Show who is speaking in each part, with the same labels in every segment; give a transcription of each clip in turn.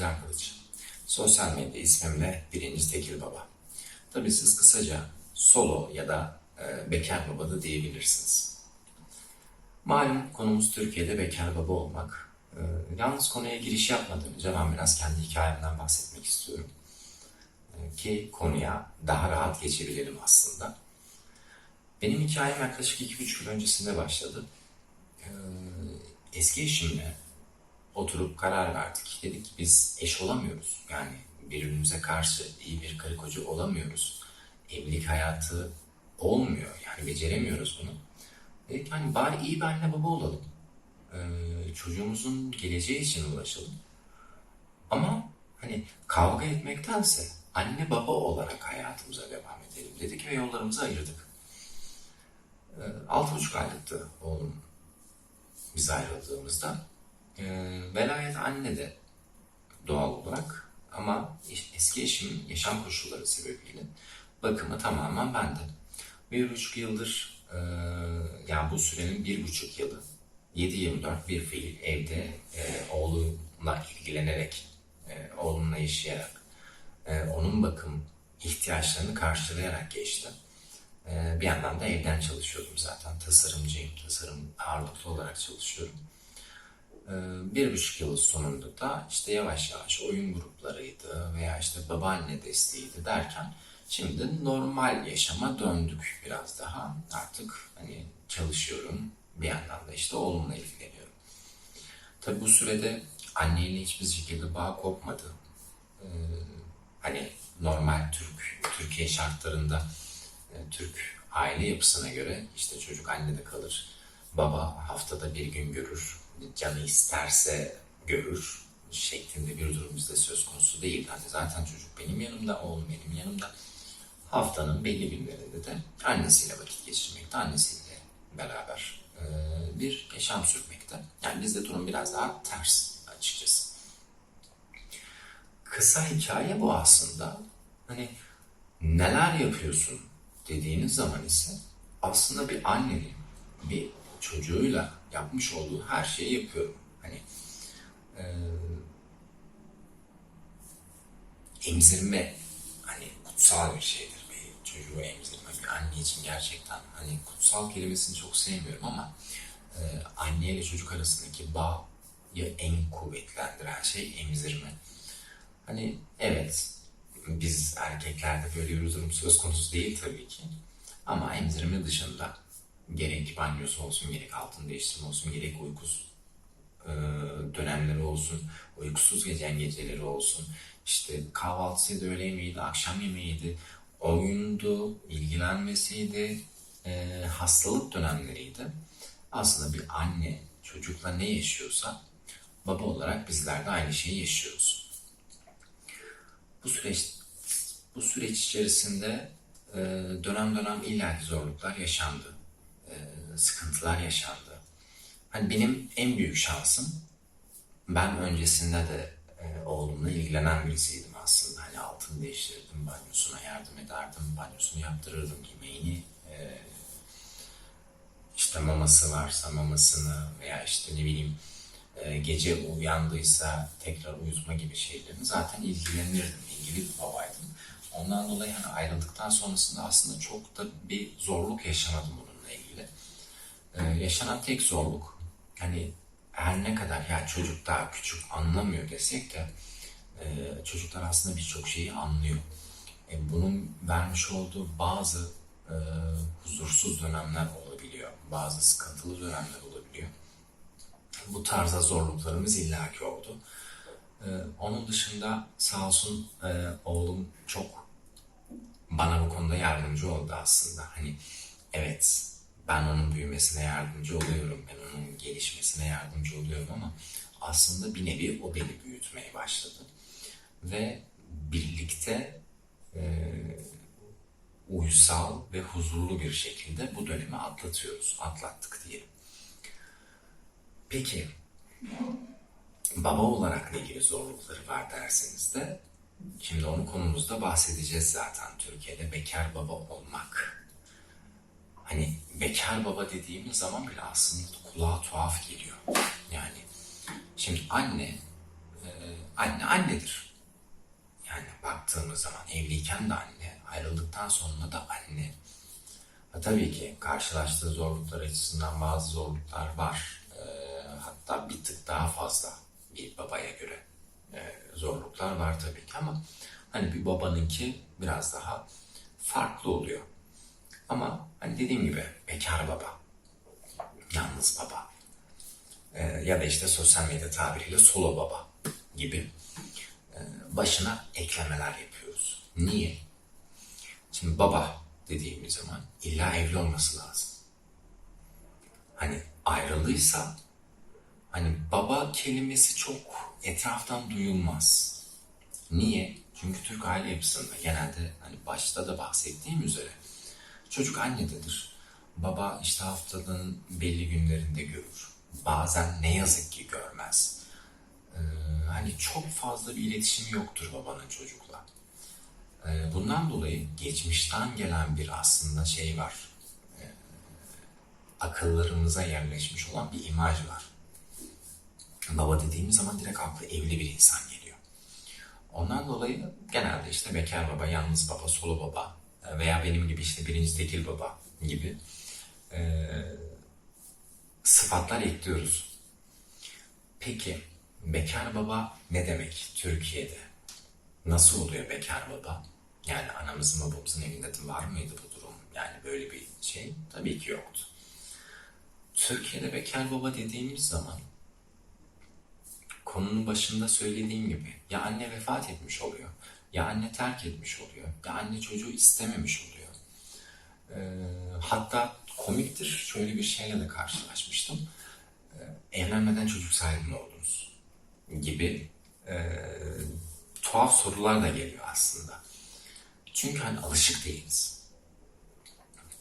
Speaker 1: Can Kılıç. Sosyal medya ismimle birinci Tekil Baba. Tabii siz kısaca solo ya da e, bekar baba da diyebilirsiniz. Malum konumuz Türkiye'de bekar baba olmak. E, yalnız konuya giriş yapmadan önce ben biraz kendi hikayemden bahsetmek istiyorum. E, ki konuya daha rahat geçebilirim aslında. Benim hikayem yaklaşık 2-3 yıl öncesinde başladı. E, eski eşimle oturup karar verdik. Dedik ki biz eş olamıyoruz. Yani birbirimize karşı iyi bir karı koca olamıyoruz. Evlilik hayatı olmuyor. Yani beceremiyoruz bunu. Dedik hani bari iyi bir anne baba olalım. Ee, çocuğumuzun geleceği için uğraşalım. Ama hani kavga etmektense anne baba olarak hayatımıza devam edelim dedik ve yollarımızı ayırdık. Ee, altı buçuk aylıktı oğlum biz ayrıldığımızda. Ee, velayet anne de doğal olarak ama eski eşimin yaşam koşulları sebebiyle bakımı tamamen bende. Bir buçuk yıldır, e, yani bu sürenin bir buçuk yılı 7-24 bir fiil evde e, oğlumla ilgilenerek, e, oğlumla yaşayarak, e, onun bakım ihtiyaçlarını karşılayarak geçti. E, bir yandan da evden çalışıyordum zaten. Tasarımcıyım, tasarım ağırlıklı olarak çalışıyorum. Ee, bir buçuk yıl sonunda da işte yavaş yavaş oyun gruplarıydı veya işte babaanne desteğiydi derken şimdi normal yaşama döndük biraz daha. Artık hani çalışıyorum bir yandan da işte oğlumla ilgileniyorum. Tabi bu sürede anneyle hiçbir şekilde bağ kopmadı. Ee, hani normal Türk, Türkiye şartlarında e, Türk aile yapısına göre işte çocuk annede kalır. Baba haftada bir gün görür canı isterse görür şeklinde bir durum bizde söz konusu değil. Hani zaten çocuk benim yanımda, oğlum benim yanımda. Haftanın belli günlerinde de annesiyle vakit geçirmekte, annesiyle beraber e, bir yaşam sürmekte. Yani bizde durum biraz daha ters açıkçası. Kısa hikaye bu aslında. Hani neler yapıyorsun dediğiniz zaman ise aslında bir annenin bir çocuğuyla yapmış olduğu her şeyi yapıyorum. Hani e, emzirme hani kutsal bir şeydir. Bir çocuğu emzirme bir anne için gerçekten hani kutsal kelimesini çok sevmiyorum ama e, anne ile çocuk arasındaki bağı en kuvvetlendiren şey emzirme. Hani evet biz erkeklerde böyle bir durum söz konusu değil tabii ki. Ama emzirme dışında gerek banyosu olsun, gerek altın değiştirme olsun, gerek uykusuz e, dönemleri olsun, uykusuz geçen geceleri olsun, işte kahvaltısıydı, öğle yemeğiydi, akşam yemeğiydi, oyundu, ilgilenmesiydi, e, hastalık dönemleriydi. Aslında bir anne çocukla ne yaşıyorsa baba olarak bizler de aynı şeyi yaşıyoruz. Bu süreç bu süreç içerisinde e, dönem dönem illaki zorluklar yaşandı sıkıntılar yaşandı. Hani benim en büyük şansım ben öncesinde de e, oğlumla ilgilenen birisiydim aslında. Hani altını değiştirirdim, banyosuna yardım ederdim, banyosunu yaptırırdım, yemeğini e, işte maması varsa mamasını veya işte ne bileyim e, gece uyandıysa tekrar uyutma gibi şeylerini zaten ilgilenirdim, ilgili bir babaydım. Ondan dolayı hani ayrıldıktan sonrasında aslında çok da bir zorluk yaşamadım ilgili e, yaşanan tek zorluk hani her ne kadar ya çocuk daha küçük anlamıyor desek de e, çocuklar aslında birçok şeyi anlıyor. E, bunun vermiş olduğu bazı huzursuz dönemler olabiliyor. Bazı sıkıntılı dönemler olabiliyor. Bu tarzda zorluklarımız illaki oldu. Onun dışında sağ olsun oğlum çok bana bu konuda yardımcı oldu aslında. Hani evet ben onun büyümesine yardımcı oluyorum, ben onun gelişmesine yardımcı oluyorum ama aslında bir nevi o beni büyütmeye başladı. Ve birlikte e, uysal ve huzurlu bir şekilde bu dönemi atlatıyoruz, atlattık diyelim. Peki, baba olarak ne gibi zorlukları var derseniz de şimdi onun konumuzda bahsedeceğiz zaten. Türkiye'de bekar baba olmak hani bekar baba dediğimiz zaman bile aslında kulağa tuhaf geliyor. Yani şimdi anne Anne annedir. Yani baktığımız zaman evliyken de anne, ayrıldıktan sonra da anne. Ha, tabii ki karşılaştığı zorluklar açısından bazı zorluklar var. Ee, hatta bir tık daha fazla bir babaya göre e, zorluklar var tabii ki ama hani bir babanınki biraz daha farklı oluyor. Ama hani dediğim gibi bekar baba, yalnız baba e, ya da işte sosyal medya tabiriyle solo baba gibi e, başına eklemeler yapıyoruz. Niye? Şimdi baba dediğimiz zaman illa evli olması lazım. Hani ayrıldıysa hani baba kelimesi çok etraftan duyulmaz. Niye? Çünkü Türk aile yapısında genelde hani başta da bahsettiğim üzere çocuk annededir. Baba işte haftanın belli günlerinde görür. Bazen ne yazık ki görmez. Ee, hani çok fazla bir iletişimi yoktur babanın çocukla. Ee, bundan dolayı geçmişten gelen bir aslında şey var. Ee, akıllarımıza yerleşmiş olan bir imaj var. Baba dediğimiz zaman direkt aklı evli bir insan geliyor. Ondan dolayı genelde işte bekar baba, yalnız baba, solo baba veya benim gibi işte birinci tekil baba gibi e, sıfatlar ekliyoruz. Peki bekar baba ne demek Türkiye'de? Nasıl oluyor bekar baba? Yani anamızın babamızın evinde de var mıydı bu durum? Yani böyle bir şey tabii ki yoktu. Türkiye'de bekar baba dediğimiz zaman konunun başında söylediğim gibi ya anne vefat etmiş oluyor, ya anne terk etmiş oluyor, ya anne çocuğu istememiş oluyor. Ee, hatta komiktir şöyle bir şeyle de karşılaşmıştım. Ee, evlenmeden çocuk sahibi mi oldunuz? Gibi e, tuhaf sorular da geliyor aslında. Çünkü hani alışık değiliz.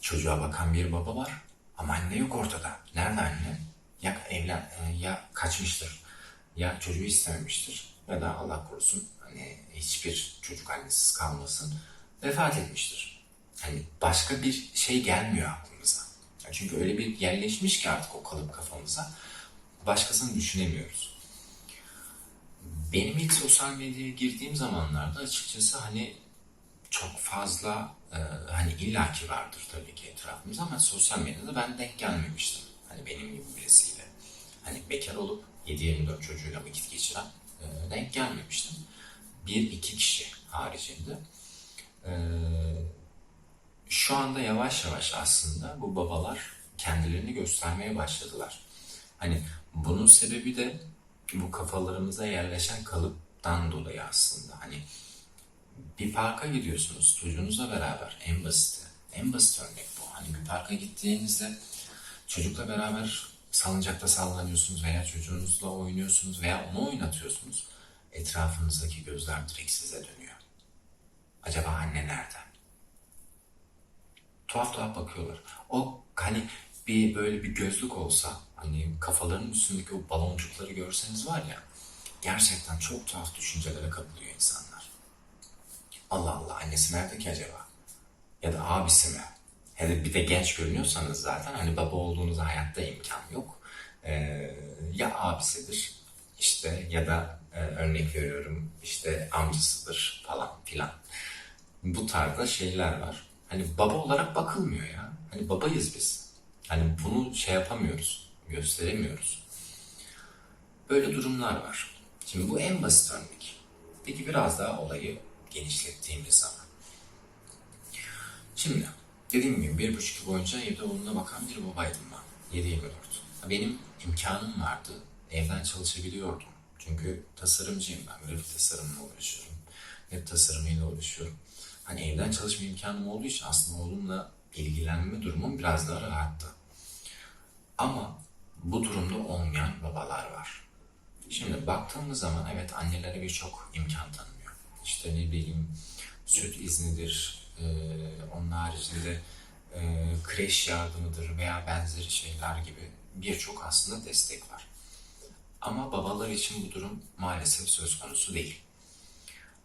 Speaker 1: Çocuğa bakan bir baba var ama anne yok ortada. Nerede anne? Ya evlen e, ya kaçmıştır ya çocuğu istememiştir ya da Allah korusun hani hiçbir çocuk annesiz kalmasın vefat etmiştir. Hani başka bir şey gelmiyor aklımıza. Yani çünkü öyle bir yerleşmiş ki artık o kalıp kafamıza başkasını düşünemiyoruz. Benim ilk sosyal medyaya girdiğim zamanlarda açıkçası hani çok fazla e, hani illaki vardır tabii ki etrafımızda ama sosyal medyada ben denk gelmemiştim. Hani benim gibi birisiyle. Hani bekar olup 7-24 çocuğuyla vakit geçiren e, denk gelmemiştim. Bir iki kişi haricinde. E, şu anda yavaş yavaş aslında bu babalar kendilerini göstermeye başladılar. Hani bunun sebebi de bu kafalarımıza yerleşen kalıptan dolayı aslında. Hani bir parka gidiyorsunuz çocuğunuzla beraber en basit en basit örnek bu. Hani bir parka gittiğinizde çocukla beraber salıncakta sallanıyorsunuz veya çocuğunuzla oynuyorsunuz veya onu oynatıyorsunuz. Etrafınızdaki gözler direkt size dönüyor. Acaba anne nerede? Tuhaf tuhaf bakıyorlar. O hani bir böyle bir gözlük olsa hani kafalarının üstündeki o baloncukları görseniz var ya gerçekten çok tuhaf düşüncelere kapılıyor insanlar. Allah Allah annesi nerede ki acaba? Ya da abisi mi? Hele bir de genç görünüyorsanız zaten hani baba olduğunuza hayatta imkan yok. Ee, ya abisidir işte ya da e, örnek veriyorum işte amcasıdır falan filan. Bu tarzda şeyler var. Hani baba olarak bakılmıyor ya. Hani babayız biz. Hani bunu şey yapamıyoruz, gösteremiyoruz. Böyle durumlar var. Şimdi bu en basit örnek. Peki biraz daha olayı genişlettiğimiz zaman. Şimdi dediğim gibi bir buçuk yıl boyunca evde oğluna bakan bir babaydım ben. 7-24. Benim imkanım vardı. Evden çalışabiliyordum. Çünkü tasarımcıyım ben. Grafik tasarımla uğraşıyorum. Web tasarımıyla uğraşıyorum. Hani evden çalışma imkanım olduğu için aslında oğlumla ilgilenme durumum biraz daha rahattı. Ama bu durumda olmayan babalar var. Şimdi baktığımız zaman evet annelere birçok imkan tanınıyor. İşte ne bileyim süt iznidir, e, onun haricinde e, kreş yardımıdır veya benzeri şeyler gibi birçok aslında destek var. Ama babalar için bu durum maalesef söz konusu değil.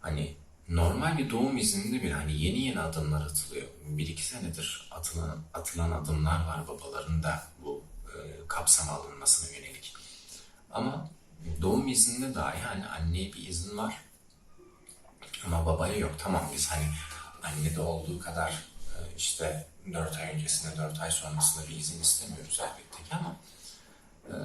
Speaker 1: Hani normal bir doğum izninde bile hani yeni yeni adımlar atılıyor. Bir iki senedir atılan, atılan adımlar var babaların da bu e, kapsama alınmasına yönelik. Ama Doğum izninde dahi hani anneye bir izin var. Ama babaya yok. Tamam biz hani annede olduğu kadar e, işte 4 ay öncesinde 4 ay sonrasında bir izin istemiyoruz elbette ki ama e,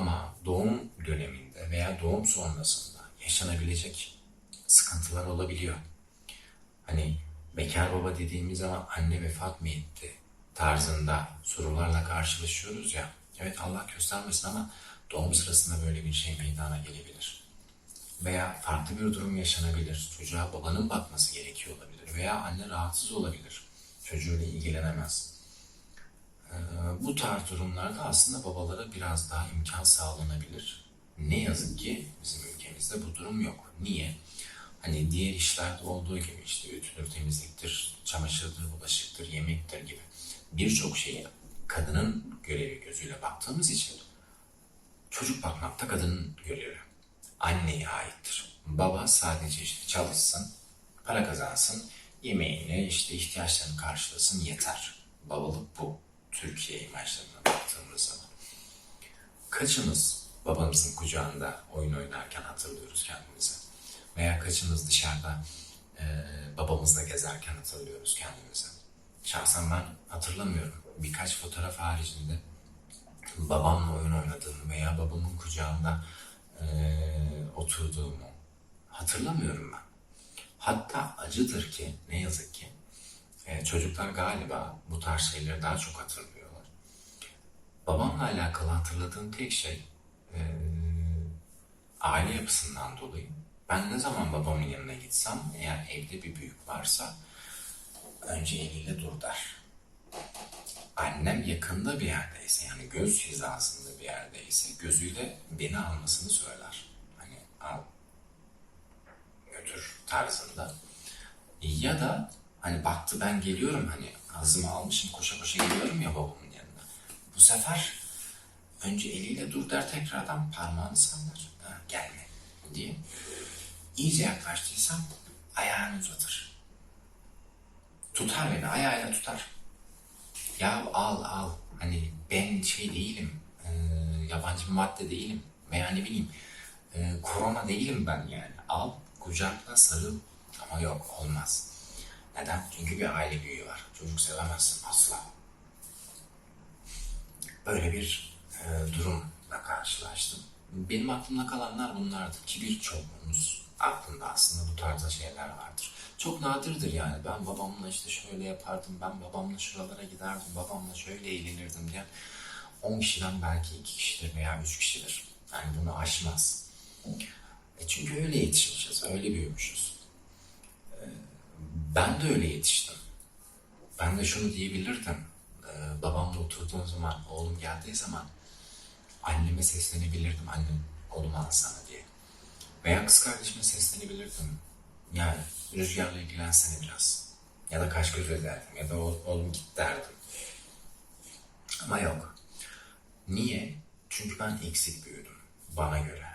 Speaker 1: ama doğum döneminde veya doğum sonrasında yaşanabilecek sıkıntılar olabiliyor. Hani bekar baba dediğimiz zaman anne vefat mı etti tarzında sorularla karşılaşıyoruz ya. Evet Allah göstermesin ama doğum sırasında böyle bir şey meydana gelebilir. Veya farklı bir durum yaşanabilir. Çocuğa babanın bakması gerekiyor olabilir. Veya anne rahatsız olabilir. Çocuğuyla ilgilenemez. Ee, bu tarz durumlarda aslında babalara biraz daha imkan sağlanabilir. Ne yazık ki bizim ülkemizde bu durum yok. Niye? Hani diğer işlerde olduğu gibi işte ütüdür, temizliktir, çamaşırdır, bulaşıktır, yemektir gibi birçok şeyi kadının görevi gözüyle baktığımız için çocuk bakmak da kadının görevi. Anneye aittir. Baba sadece işte çalışsın, para kazansın, yemeğini, işte ihtiyaçlarını karşılasın yeter. Babalık bu. Türkiye imajlarına baktığımız zaman. Kaçımız babamızın kucağında oyun oynarken hatırlıyoruz kendimizi? Veya kaçımız dışarıda e, babamızla gezerken hatırlıyoruz kendimizi? Şahsen ben hatırlamıyorum. Birkaç fotoğraf haricinde babamla oyun oynadığımı veya babamın kucağında e, oturduğumu hatırlamıyorum ben. Hatta acıdır ki ne yazık ki e, çocuklar galiba bu tarz şeyleri daha çok hatırlıyorlar. Babamla alakalı hatırladığım tek şey e, aile yapısından dolayı. Ben ne zaman babamın yanına gitsem eğer evde bir büyük varsa önce eliyle dur der. Annem yakında bir yerdeyse yani göz hizasında bir yerdeyse gözüyle beni almasını söyler. Hani al götür tarzında. Ya da hani baktı ben geliyorum hani ağzımı almışım koşa koşa geliyorum ya babamın yanına. Bu sefer önce eliyle dur der tekrardan parmağını sallar. Ha, gelme diye. İyice yaklaştıysam ayağını uzatır. Tutar beni ayağıyla tutar. Ya al al hani ben şey değilim e, yabancı bir madde değilim veya ne bileyim e, korona değilim ben yani al kucakla sarıl ama yok olmaz. Neden? Çünkü bir aile büyüğü var. Çocuk sevemezsin asla. Böyle bir e, durumla karşılaştım. Benim aklımda kalanlar bunlardı ki birçoğumuz aklında aslında bu tarzda şeyler vardır. Çok nadirdir yani ben babamla işte şöyle yapardım, ben babamla şuralara giderdim, babamla şöyle eğlenirdim diye 10 kişiden belki 2 kişidir veya 3 kişidir. Yani bunu aşmaz. E çünkü öyle yetişmişiz, öyle büyümüşüz. Ben de öyle yetiştim. Ben de şunu diyebilirdim. E, babamla oturduğum zaman, oğlum geldiği zaman anneme seslenebilirdim. Annem oğlumu alsana diye. Veya kız kardeşime seslenebilirdim. Yani rüzgarla ilgilensene biraz. Ya da kaş göz ederdim. Ya da oğlum git derdim. Ama yok. Niye? Çünkü ben eksik büyüdüm. Bana göre.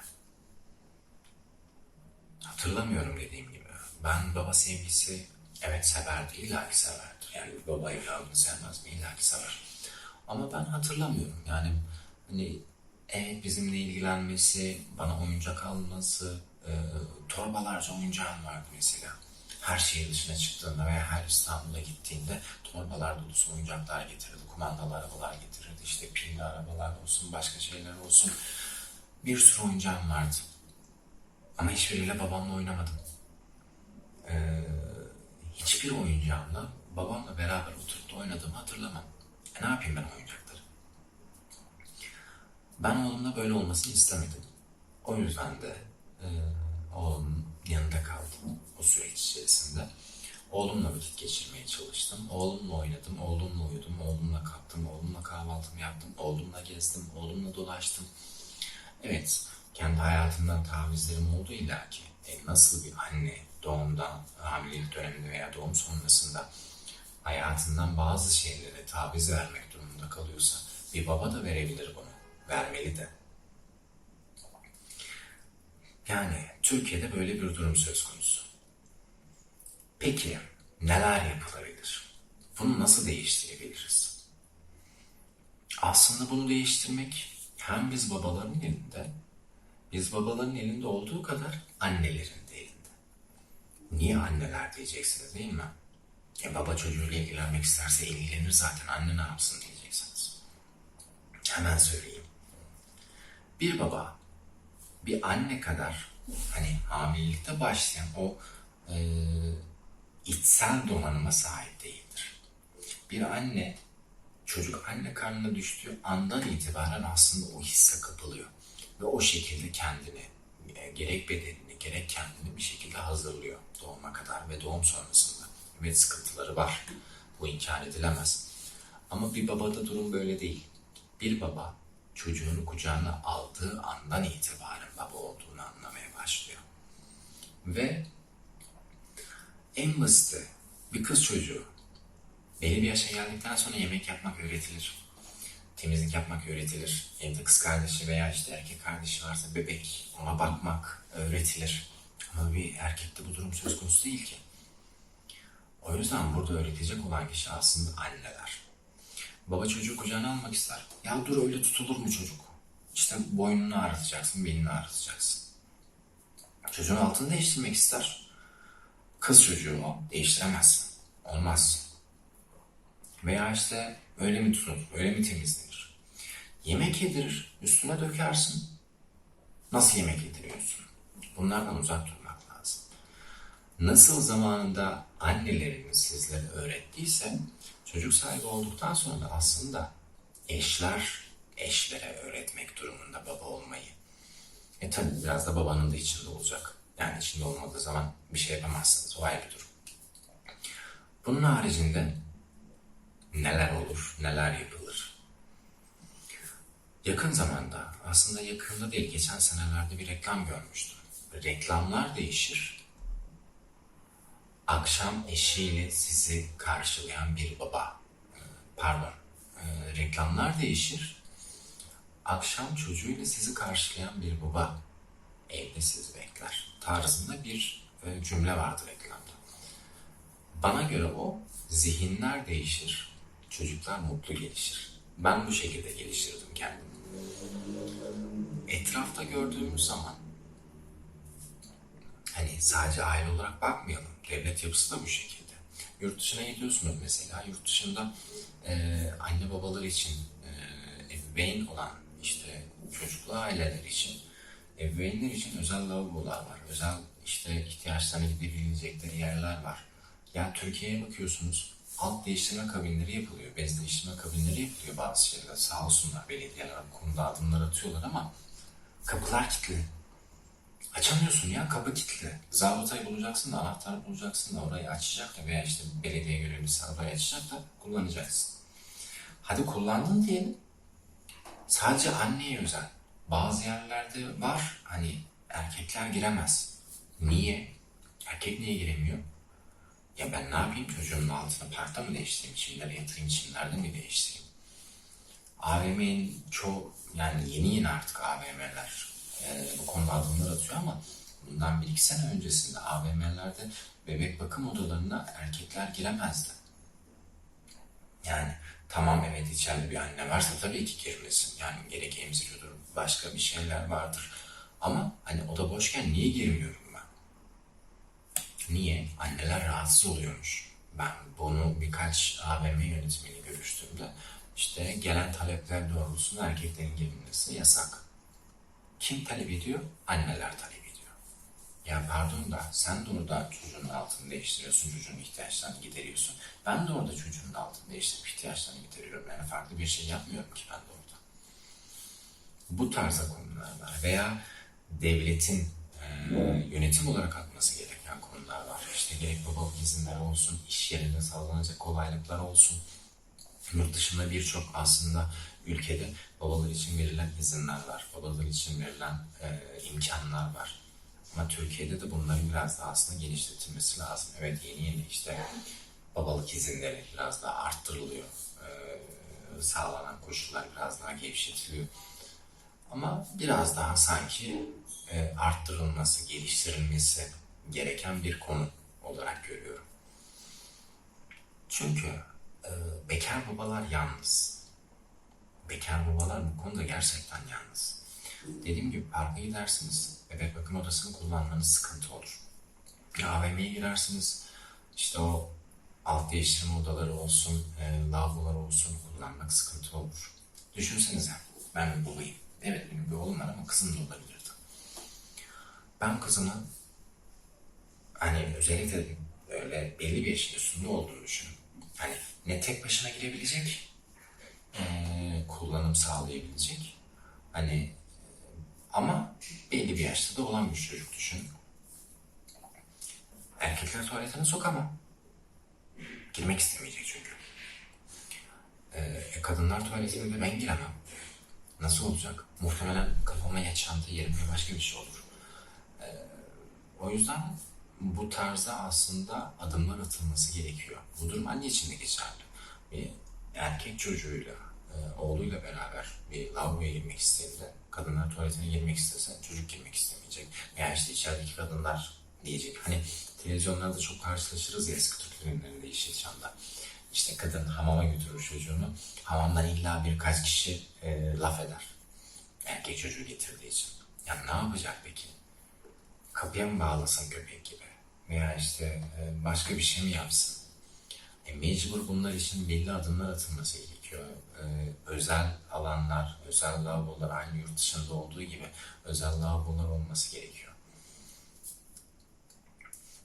Speaker 1: Hatırlamıyorum dediğim gibi. Ben baba sevgisi evet severdi. İlla severdi. Yani baba evladını sevmez mi? İlla sever. Ama ben hatırlamıyorum. Yani hani evet bizimle ilgilenmesi, bana oyuncak alması, e, torbalarca oyuncağım vardı mesela. Her şehir dışına çıktığında veya her İstanbul'a gittiğinde torbalar dolusu oyuncaklar getirirdi. Kumandalı arabalar getirirdi. İşte pilli arabalar olsun, başka şeyler olsun. Bir sürü oyuncağım vardı. Ama hiçbiriyle babamla oynamadım. Ee, hiçbir oyuncağımla babamla beraber oturup da oynadığımı hatırlamam. E ne yapayım ben oyuncakları? Ben oğlumla böyle olmasını istemedim. O yüzden de e, oğlumun yanında kaldım o süreç içerisinde. Oğlumla vakit geçirmeye çalıştım. Oğlumla oynadım, oğlumla uyudum, oğlumla kalktım, oğlumla kahvaltımı yaptım, oğlumla gezdim, oğlumla dolaştım. Evet, kendi hayatımdan tavizlerim oldu illaki. E, nasıl bir anne doğumdan, hamilelik döneminde veya doğum sonrasında hayatından bazı şeylere taviz vermek durumunda kalıyorsa bir baba da verebilir bunu. Vermeli de. Yani Türkiye'de böyle bir durum söz konusu. Peki neler yapılabilir? Bunu nasıl değiştirebiliriz? Aslında bunu değiştirmek hem biz babaların elinde Biz babaların elinde olduğu kadar annelerin. Niye anneler diyeceksiniz değil mi? E baba çocuğuyla ilgilenmek isterse ilgilenir zaten anne ne yapsın diyeceksiniz. Hemen söyleyeyim. Bir baba bir anne kadar hani hamilelikte başlayan o e, içsel donanıma sahip değildir. Bir anne çocuk anne karnına düştüğü andan itibaren aslında o hisse kapılıyor. Ve o şekilde kendini, e, gerek bedenini gerek kendini bir şekilde hazırlıyor doğuma kadar ve doğum sonrasında. Evet sıkıntıları var. Bu inkar edilemez. Ama bir babada durum böyle değil. Bir baba çocuğunu kucağına aldığı andan itibaren baba olduğunu anlamaya başlıyor. Ve en basiti bir kız çocuğu belli bir yaşa geldikten sonra yemek yapmak öğretilir. Temizlik yapmak öğretilir. Evde kız kardeşi veya işte erkek kardeşi varsa bebek ona bakmak öğretilir. Ama bir erkekte bu durum söz konusu değil ki. O yüzden burada öğretecek olan kişi aslında anneler. Baba çocuğu kucağına almak ister. Ya dur öyle tutulur mu çocuk? İşte boynunu ağrıtacaksın, belini ağrıtacaksın. Çocuğun altını değiştirmek ister. Kız çocuğu o, değiştiremezsin. Olmaz. Veya işte öyle mi tutulur, öyle mi temizlenir? Yemek yedirir, üstüne dökersin. Nasıl yemek yediriyorsun? Bunlardan uzak durmak lazım. Nasıl zamanında annelerimiz sizlere öğrettiyse, çocuk sahibi olduktan sonra da aslında eşler eşlere öğretmek durumunda baba olmayı. E tabi biraz da babanın da içinde olacak. Yani içinde olmadığı zaman bir şey yapamazsınız. O ayrı bir durum. Bunun haricinde neler olur, neler yapılır? Yakın zamanda, aslında yakında değil, geçen senelerde bir reklam görmüştüm. Reklamlar değişir. Akşam eşiyle sizi karşılayan bir baba, pardon, e, reklamlar değişir. Akşam çocuğuyla sizi karşılayan bir baba evde sizi bekler tarzında bir e, cümle vardı reklamda. Bana göre o zihinler değişir, çocuklar mutlu gelişir. Ben bu şekilde geliştirdim kendimi. Etrafta gördüğümüz zaman hani sadece aile olarak bakmayalım. Devlet yapısı da bu şekilde. Yurt dışına gidiyorsunuz mesela. Yurt dışında e, anne babalar için e, ebeveyn olan işte çocuklu aileler için ebeveynler için özel lavabolar var. Özel işte ihtiyaçlarına gidebilecekleri yerler var. Ya Türkiye'ye bakıyorsunuz alt değiştirme kabinleri yapılıyor. Bez değiştirme kabinleri yapılıyor bazı şeylerde. Sağ olsunlar belediyeler bu konuda adımlar atıyorlar ama kapılar kilitli. Açamıyorsun ya kapı kilitli. Zabıtayı bulacaksın da anahtarı bulacaksın da orayı açacak da veya işte belediye görevlisi orayı açacak da kullanacaksın. Hadi kullandın diyelim. Sadece anneye özel. Bazı yerlerde var hani erkekler giremez. Niye? Erkek niye giremiyor? Ya ben ne yapayım çocuğumun altını parkta mı değiştireyim, çimlere yatırayım, çimlerde mi değiştireyim? AVM'nin çoğu, yani yeni yeni artık AVM'ler e, bu konuda adımlar atıyor ama bundan bir iki sene öncesinde AVM'lerde bebek bakım odalarına erkekler giremezdi. Yani tamam evet içeride bir anne varsa tabii ki girmesin. Yani gerek emziriyordur, başka bir şeyler vardır. Ama hani oda boşken niye girmiyorum? Niye? Anneler rahatsız oluyormuş. Ben bunu birkaç AVM yönetimiyle görüştüğümde işte gelen talepler doğrultusunda erkeklerin girilmesi yasak. Kim talep ediyor? Anneler talep ediyor. Ya pardon da sen de orada çocuğun altını değiştiriyorsun, çocuğun ihtiyaçlarını gideriyorsun. Ben de orada çocuğun altını değiştirip ihtiyaçlarını gideriyorum. Yani farklı bir şey yapmıyorum ki ben de orada. Bu tarzda konular var. Veya devletin e, yönetim olarak atması gereken konular var. İşte gerek babalık izinler olsun, iş yerinde sağlanacak kolaylıklar olsun. Yurt dışında birçok aslında ülkede babalar için verilen izinler var. Babalar için verilen e, imkanlar var. Ama Türkiye'de de bunların biraz daha aslında genişletilmesi lazım. Evet yeni yeni işte babalık izinleri biraz daha arttırılıyor. Ee, sağlanan koşullar biraz daha gevşetiliyor. Ama biraz daha sanki e, arttırılması, geliştirilmesi gereken bir konu olarak görüyorum. Çünkü e, bekar babalar yalnız. Bekar babalar bu konuda gerçekten yalnız. Dediğim gibi parka gidersiniz. Bebek bakım odasını kullanmanız sıkıntı olur. AVM'ye girersiniz. İşte o alt değiştirme odaları olsun, e, lavabolar olsun kullanmak sıkıntı olur. Düşünsenize ben bir babayım. Evet benim bir oğlum var ama kızım da olabilirdi. Ben kızımı hani özellikle böyle belli bir yaşın üstünde olduğunu düşünün. Hani ne tek başına girebilecek, eee, kullanım sağlayabilecek. Hani e, ama belli bir yaşta da olan bir çocuk düşünün. Erkekler tuvaletine sokamam. Girmek istemeyecek çünkü. Ee, kadınlar tuvaletine de ben giremem. Nasıl olacak? Muhtemelen kafama ya çanta yerim ya başka bir şey olur. Ee, o yüzden bu tarzda aslında adımlar atılması gerekiyor. Bu durum anne için de geçerli. Bir erkek çocuğuyla, e, oğluyla beraber bir lavaboya girmek istediğinde, kadınlar tuvaletine girmek istese çocuk girmek istemeyecek. Veya işte içerideki kadınlar diyecek. Hani televizyonlarda çok karşılaşırız ya eski Türk filmlerinde Yeşilçam'da. İşte kadın hamama götürür çocuğunu. Hamamdan illa birkaç kişi e, laf eder. Erkek çocuğu getirdiği için. Ya ne yapacak peki? Kapıya mı bağlasın köpek gibi? Veya işte e, başka bir şey mi yapsın? E, mecbur bunlar için belli adımlar atılması gerekiyor. E, özel alanlar, özel lavabolar aynı yurt dışında olduğu gibi özel lavabolar olması gerekiyor.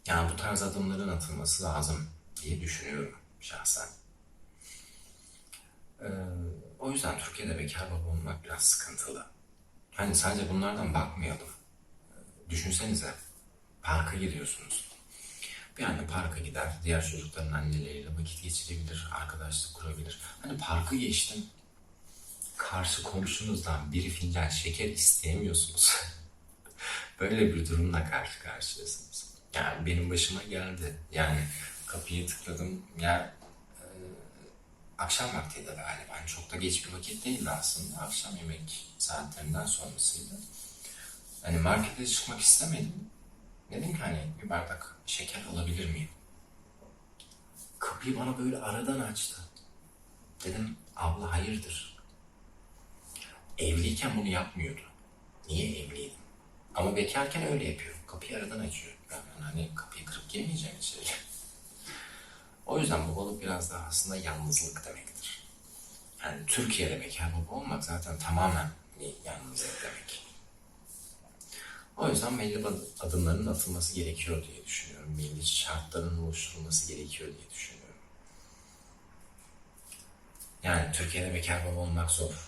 Speaker 1: Yani bu tarz adımların atılması lazım diye düşünüyorum şahsen. Ee, o yüzden Türkiye'de bekar baba olmak biraz sıkıntılı. Hani sadece bunlardan bakmayalım. Ee, Düşünsenize parka gidiyorsunuz. Bir anne parka gider, diğer çocukların anneleriyle vakit geçirebilir, arkadaşlık kurabilir. Hani parkı geçtim, karşı komşunuzdan bir fincan şeker isteyemiyorsunuz. Böyle bir durumla karşı karşıyasınız. Yani benim başıma geldi. Yani kapıyı tıkladım. Ya e, akşam vaktiydi galiba. Yani çok da geç bir vakit değildi aslında. Akşam yemek saatlerinden sonrasıydı. Hani markete çıkmak istemedim. Dedim ki hani bir bardak şeker alabilir miyim? Kapıyı bana böyle aradan açtı. Dedim abla hayırdır? Evliyken bunu yapmıyordu. Niye evliydim? Ama bekarken öyle yapıyor. Kapıyı aradan açıyor. Ben hani kapıyı kırıp girmeyeceğim içeri. O yüzden babalık biraz daha aslında yalnızlık demektir. Yani Türkiye'de bekar baba olmak zaten tamamen bir yalnızlık demek. O yüzden belli ad- adımların atılması gerekiyor diye düşünüyorum. Belli şartların oluşturulması gerekiyor diye düşünüyorum. Yani Türkiye'de bekar baba olmak zor.